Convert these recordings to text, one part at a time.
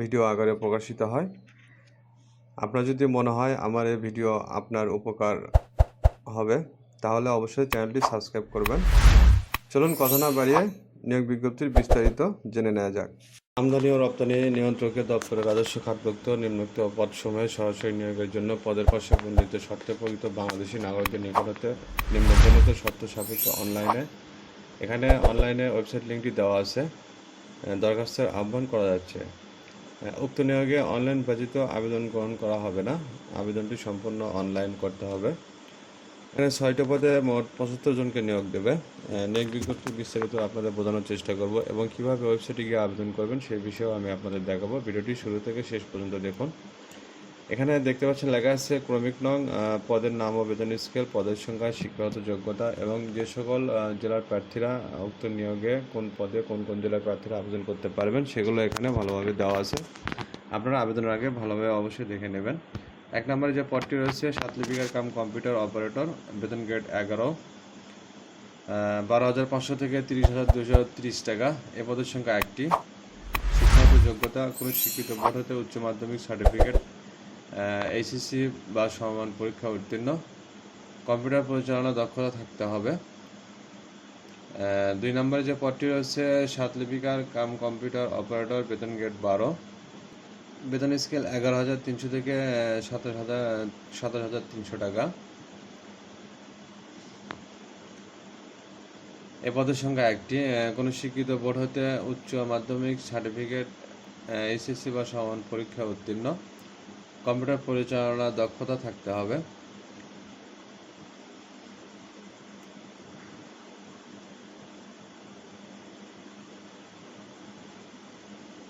Video আকারে প্রকাশিত হয়। আপনার যদি মনে হয় আমার এই ভিডিও আপনার উপকার হবে, তাহলে অবশ্যই চ্যানেলটি সাবস্ক্রাইব করবেন। চলুন কথা না বাড়িয়ে নিয়োগ বিজ্ঞপ্তির বিস্তারিত জেনে নেওয়া যাক। আমদানি ও রপ্তানি নিয়ন্ত্রকের দপ্তরের রাজস্ব খাতভুক্ত নিম্নোক্ত পদসমূহে সরাসরি নিয়োগের জন্য পদের পাশে বর্ণিত শর্তে প্রকৃত বাংলাদেশি নাগরিকদের নিকট হতে শর্ত সাপেক্ষ অনলাইনে। এখানে অনলাইনে ওয়েবসাইট লিঙ্কটি দেওয়া আছে। দরখাস্তের আহ্বান করা যাচ্ছে। উক্ত নিয়োগে অনলাইন ব্যতীত আবেদন গ্রহণ করা হবে না। আবেদনটি সম্পূর্ণ অনলাইন করতে হবে। এখানে ছয়টা পদে মোট পঁচাত্তর জনকে নিয়োগ দেবে। নিয়োগ বিজ্ঞপ্তি বিস্তারিত আপনাদের বোঝানোর চেষ্টা করব এবং কীভাবে ওয়েবসাইটে গিয়ে আবেদন করবেন সেই বিষয়েও আমি আপনাদের দেখাবো। ভিডিওটি শুরু থেকে শেষ পর্যন্ত দেখুন। এখানে দেখতে পাচ্ছেন লেখা আছে ক্রমিক নং পদের নাম ও বেতন স্কেল, পদের সংখ্যা, শিক্ষাগত যোগ্যতা এবং যে সকল জেলার প্রার্থীরা উক্ত নিয়োগে কোন পদে কোন কোন জেলার প্রার্থীরা আবেদন করতে পারবেন সেগুলো এখানে ভালোভাবে দেওয়া আছে। আপনারা আবেদনের আগে ভালোভাবে অবশ্যই দেখে নেবেন। এক নম্বরে যে পদটি রয়েছে সাত লিপিকার কাম কম্পিউটার অপারেটর, বেতন গ্রেড এগারো বারো হাজার পাঁচশো থেকে তিরিশ হাজার দুশো তিরিশ টাকা। এ পদের সংখ্যা একটি। শিক্ষাগত যোগ্যতা, কোনো শিক্ষিত বোর্ড হতে উচ্চ মাধ্যমিক সার্টিফিকেট এইচএসসি বা সমান পরীক্ষা উত্তীর্ণ। কম্পিউটার পরিচালনা দক্ষতা থাকতে হবে। দুই নম্বরে যে পদটি রয়েছে সাত লিপিকার কাম কম্পিউটার অপারেটর, বেতন গেট বারো। বেতন স্কেল এগারো হাজার তিনশো থেকে সাতাশ হাজার সাতাশ হাজার তিনশো টাকা। এ পদের সংখ্যা একটি। কোনো শিক্ষিত বোর্ড হতে উচ্চ মাধ্যমিক সার্টিফিকেট এইচএসসি বা সমান পরীক্ষা উত্তীর্ণ। কম্পিউটার পরিচালনা দক্ষতা থাকতে হবে।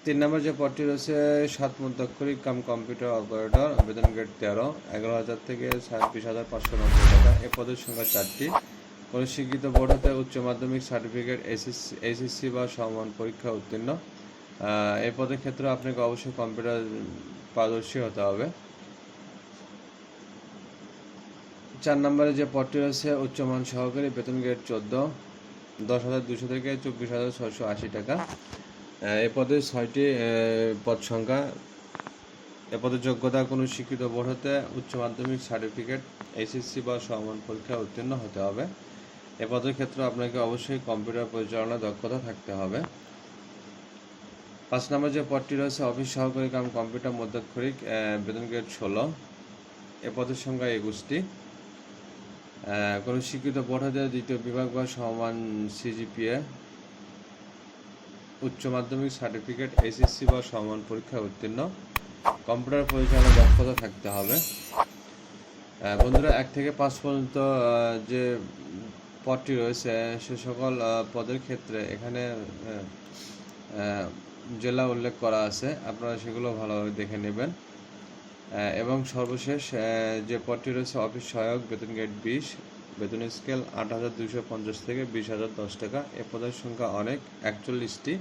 তিন নম্বর যে পদটি রয়েছে সাত মুদ্রাক্ষরিক কাম কম্পিউটার অপারেটর বেতন গ্রেড তেরো, এগারো হাজার থেকে ছাব্বিশ হাজার পাঁচশো নব্বই টাকা। এ পদের সংখ্যা চারটি। কোনো শিক্ষিত বোর্ড হতে উচ্চ মাধ্যমিক সার্টিফিকেট, এসএসসি এইচএসসি বা সমান পরীক্ষা উত্তীর্ণ। এই পদের ক্ষেত্রে আপনাকে অবশ্যই কম্পিউটার পারদর্শী হতে হবে। চার নম্বরে যে পদটি রয়েছে, উচ্চমান সহকারী, বেতন গ্রেড চোদ্দ, দশ হাজার দুশো থেকে চব্বিশ হাজার ছয়শো আশি টাকা। এ পদে ছয়টি পদ সংখ্যা। এ পদের যোগ্যতা, কোনো শিক্ষিত বোর্ড হতে উচ্চ মাধ্যমিক সার্টিফিকেট এইচএসসি বা সমান পরীক্ষা উত্তীর্ণ হতে হবে। এ পদের ক্ষেত্রে আপনাকে অবশ্যই কম্পিউটার পরিচালনা দক্ষতা থাকতে হবে। পাঁচ নম্বর যে পদটি রয়েছে অফিস সহকারী কাম কম্পিউটার মধ্যাক্ষরিক বেতন গ্রেড ষোলো। এ পদের সংখ্যা একুশটি। কোনো শিক্ষিত হতে দ্বিতীয় বিভাগ বা সমান সিজিপিএ উচ্চ মাধ্যমিক সার্টিফিকেট এসএসসি বা সমান পরীক্ষা উত্তীর্ণ। কম্পিউটার পরিচালনা দক্ষতা থাকতে হবে। বন্ধুরা, এক থেকে পাঁচ পর্যন্ত যে পদটি রয়েছে, সে সকল পদের ক্ষেত্রে এখানে জেলা উল্লেখ করা আছে, আপনারা সেগুলো ভালোভাবে দেখে নেবেন। এবং সর্বশেষ যে পদটি রয়েছে, অফিস সহায়ক, বেতন গেট বিশ, বেতন স্কেল আট হাজার দুশো পঞ্চাশ থেকে বিশ হাজার দশ টাকা। এ পদের সংখ্যা অনেক, একচল্লিশটি।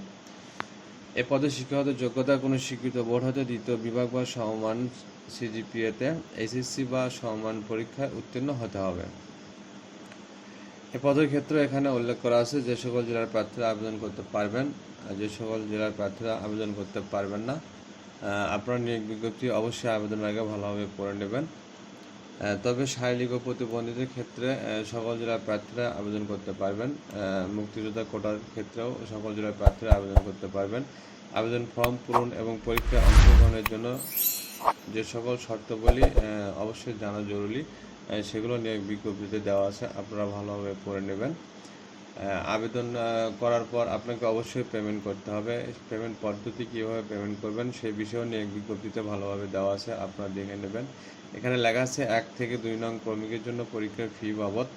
এ পদে শিক্ষাগত যোগ্যতা কোনো স্বীকৃত বোর্ড হতে দ্বিতীয় বিভাগ বা সমমান সিজিপিএতে এইচএসসি বা সমমান পরীক্ষায় উত্তীর্ণ হতে হবে। এ পদের ক্ষেত্রে এখানে উল্লেখ করা আছে যে সকল জেলার প্রার্থীরা আবেদন করতে পারবেন, আর যে সকল জেলার প্রার্থীরা আবেদন করতে পারবেন না আপনার নিয়োগ বিজ্ঞপ্তি অবশ্যই আবেদনের আগে ভালোভাবে পড়ে নেবেন। তবে শারীরিক ও প্রতিবন্ধীদের ক্ষেত্রে সকল জেলার প্রার্থীরা আবেদন করতে পারবেন মুক্তিযোদ্ধা কোটার ক্ষেত্রেও সকল জেলার প্রার্থীরা আবেদন করতে পারবেন। আবেদন ফর্ম পূরণ এবং পরীক্ষায় অংশগ্রহণের জন্য যে সকল শর্তাবলী অবশ্যই জানা জরুরি। সেগুলো নিয়ে বিজ্ঞপ্তিতে দেওয়া আছে, আপনারা ভালোভাবে পড়ে নেবেন। আবেদন করার পর আপনাকে অবশ্যই পেমেন্ট করতে হবে। পেমেন্ট পদ্ধতি কীভাবে পেমেন্ট করবেন সেই বিষয়েও নিয়ে বিজ্ঞপ্তিতে ভালোভাবে দেওয়া আছে, আপনারা দেখে নেবেন। এখানে লেখা আছে, এক থেকে দুই নং কর্মীকের জন্য পরীক্ষার ফি বাবদ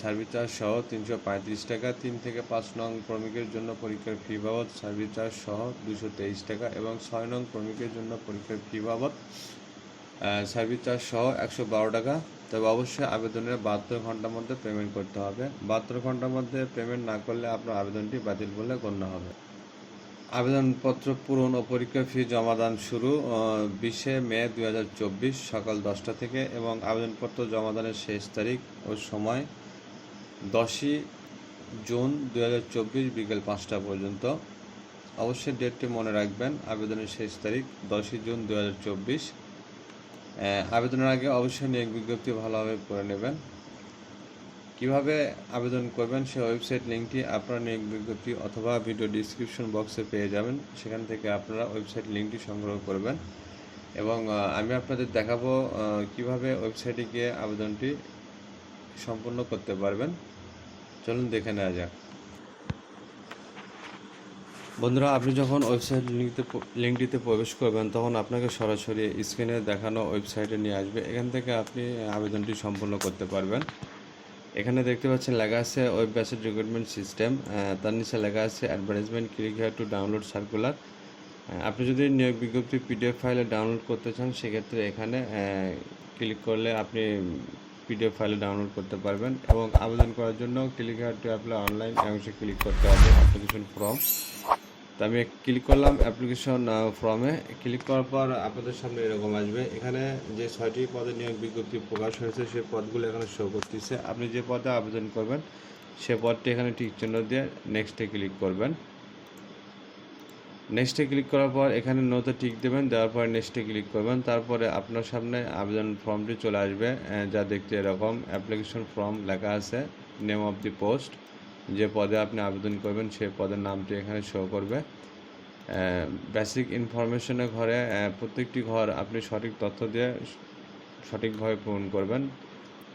সার্ভিস চার্জ সহ তিনশো পঁয়ত্রিশ টাকা, তিন থেকে পাঁচ নং ক্রমিকের জন্য পরীক্ষার ফি বাবদ সার্ভিস চার্জ সহ দুশো তেইশ টাকা এবং ছয় নং ক্রমিকের জন্য পরীক্ষার ফি বাবদ সার্ভিস চার্জ সহ একশো বারো টাকা। তবে অবশ্যই আবেদনের বাহাত্তর ঘণ্টার মধ্যে পেমেন্ট করতে হবে। বাহাত্তর ঘণ্টার মধ্যে পেমেন্ট না করলে আপনার আবেদনটি বাতিল বলে গণ্য হবে। আবেদনপত্র পূরণ ও পরীক্ষা ফি জমাদান শুরু বিশে মে দু হাজার চব্বিশ সকাল দশটা থেকে এবং আবেদনপত্র জমাদানের শেষ তারিখ ও সময় দশই জুন দু হাজার চব্বিশ বিকেল পাঁচটা পর্যন্ত। অবশ্যই ডেটটি মনে রাখবেন, আবেদনের শেষ তারিখ দশই জুন দু হাজার চব্বিশ। আবেদনের আগে অবশ্যই নিয়োগ বিজ্ঞপ্তি ভালোভাবে পড়ে নেবেন। কীভাবে আবেদন করবেন সেই ওয়েবসাইট লিঙ্কটি আপনারা নিয়োগ বিজ্ঞপ্তি অথবা ভিডিও ডিসক্রিপশন বক্সে পেয়ে যাবেন। সেখান থেকে আপনারা ওয়েবসাইট লিঙ্কটি সংগ্রহ করবেন। এবং আমি আপনাদের দেখাবো কীভাবে ওয়েবসাইটে গিয়ে আবেদনটি সম্পূর্ণ করতে পারবেন। চলুন দেখে নেওয়া যাক। বন্ধুরা, আপনি যখন ওয়েবসাইট লিঙ্কতে লিঙ্কটিতে প্রবেশ করবেন, তখন আপনাকে সরাসরি স্ক্রিনে দেখানো ওয়েবসাইটে নিয়ে আসবে। এখান থেকে আপনি আবেদনটি সম্পূর্ণ করতে পারবেন। এখানে দেখতে পাচ্ছেন, লেখা আছে ওয়েব বেসড রিক্রুটমেন্ট সিস্টেম তার নিচে লেখা আছে advertisement click here to download circular আপনি যদি নিয়োগ বিজ্ঞপ্তি পিডিএফ ফাইলে ডাউনলোড করতে চান, সেক্ষেত্রে এখানে ক্লিক করলে আপনি পিডিএফ ফাইলে ডাউনলোড করতে পারবেন এবং আবেদন করার জন্য click here to apply online অংশে ক্লিক করতে হবে অ্যাপ্লিকেশন ফর্ম তো আমি ক্লিক করলাম অ্যাপ্লিকেশন ফর্মে ক্লিক করার পর আপনাদের সামনে এরকম আসবে। এখানে যে ছয়টি পদে নিয়োগ বিজ্ঞপ্তি প্রকাশ হয়েছে সেই পদগুলো এখানে শো করতেছে। আপনি যে পদে আবেদন করবেন, সে পদটি এখানে ঠিক চিহ্ন দিয়ে নেক্সটে ক্লিক করবেন। নেক্সটে ক্লিক করার পর এখানে নোতে টিক দেবেন, দেওয়ার পর নেক্সটে ক্লিক করবেন, তারপরে আপনার সামনে আবেদন ফর্মটি চলে আসবে যা দেখতে এরকম। অ্যাপ্লিকেশন ফর্ম লেখা আছে নেম অফ দি পোস্ট যে পদে আপনি আবেদন করবেন সেই পদের নামটি এখানে শো করবে। বেসিক ইনফরমেশনের ঘরে প্রত্যেকটি ঘর আপনি সঠিক তথ্য দিয়ে সঠিকভাবে পূরণ করবেন।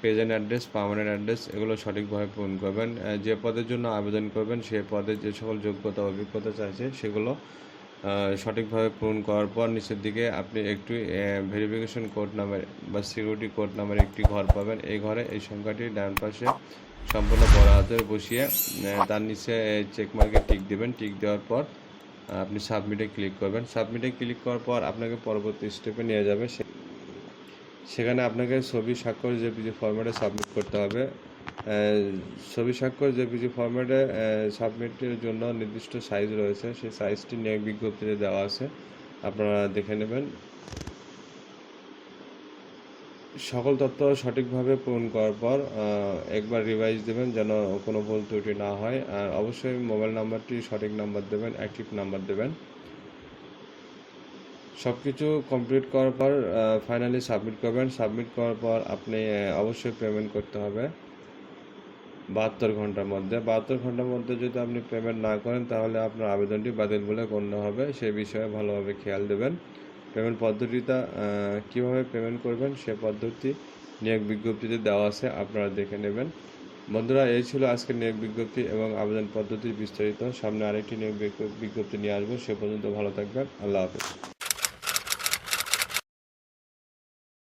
প্রেজেন্ট অ্যাড্রেস পার্মানেন্ট অ্যাড্রেস এগুলো সঠিকভাবে পূরণ করবেন। যে পদের জন্য আবেদন করবেন সেই পদে যে সকল যোগ্যতা, অভিজ্ঞতা চাইছে, সেগুলো সঠিকভাবে পূরণ করার পর নিচের দিকে আপনি একটু ভেরিফিকেশন কোড নামের বা সিকিউরিটি কোড নামের একটি ঘর পাবেন। এই ঘরে এই সংখ্যাটি ডান পাশে সম্পূর্ণ বড় হাতের বসিয়ে তার নিচে চেকমার্কে টিক দেবেন। টিক দেওয়ার পর আপনি সাবমিটে ক্লিক করবেন। সাবমিটে ক্লিক করার পর আপনাকে পরবর্তী স্টেপে নিয়ে যাবে। সে- সেখানে আপনাকে ছবি স্বাক্ষর জেপিজি ফরম্যাটে সাবমিট করতে হবে। ছবি স্বাক্ষর জেপিজি ফরম্যাটে সাবমিটের জন্য নির্দিষ্ট সাইজ রয়েছে। সেই সাইজটি নিয়োগ বিজ্ঞপ্তিতে দেওয়া আছে। আপনারা দেখে নেবেন। সকল তথ্য সঠিকভাবে পূরণ করার পর একবার রিভাইজ দেবেন যেন কোনো ভুল ত্রুটি না হয়। আর অবশ্যই মোবাইল নাম্বারটি সঠিক নাম্বার দেবেন অ্যাক্টিভ নাম্বার দেবেন। সব কিছু কমপ্লিট করার পর ফাইনালি সাবমিট করবেন। সাবমিট করার পর আপনি অবশ্যই পেমেন্ট করতে হবে। বাহাত্তর ঘণ্টার মধ্যে। বাহাত্তর ঘণ্টার মধ্যে যদি আপনি পেমেন্ট না করেন, তাহলে আপনার আবেদনটি বাতিল বলে গণ্য হবে। সেই বিষয়ে ভালোভাবে খেয়াল দেবেন। পেমেন্ট পদ্ধতিটা কীভাবে পেমেন্ট করবেন, সে পদ্ধতি নিয়োগ বিজ্ঞপ্তিতে দেওয়া আছে, আপনারা দেখে নেবেন। বন্ধুরা, এই ছিল আজকের নিয়োগ বিজ্ঞপ্তি এবং আবেদন পদ্ধতির বিস্তারিত। সামনে আরেকটি নিয়োগ বিজ্ঞপ্তি নিয়ে আসব। সে পর্যন্ত ভালো থাকবেন। আল্লাহ হাফেজ।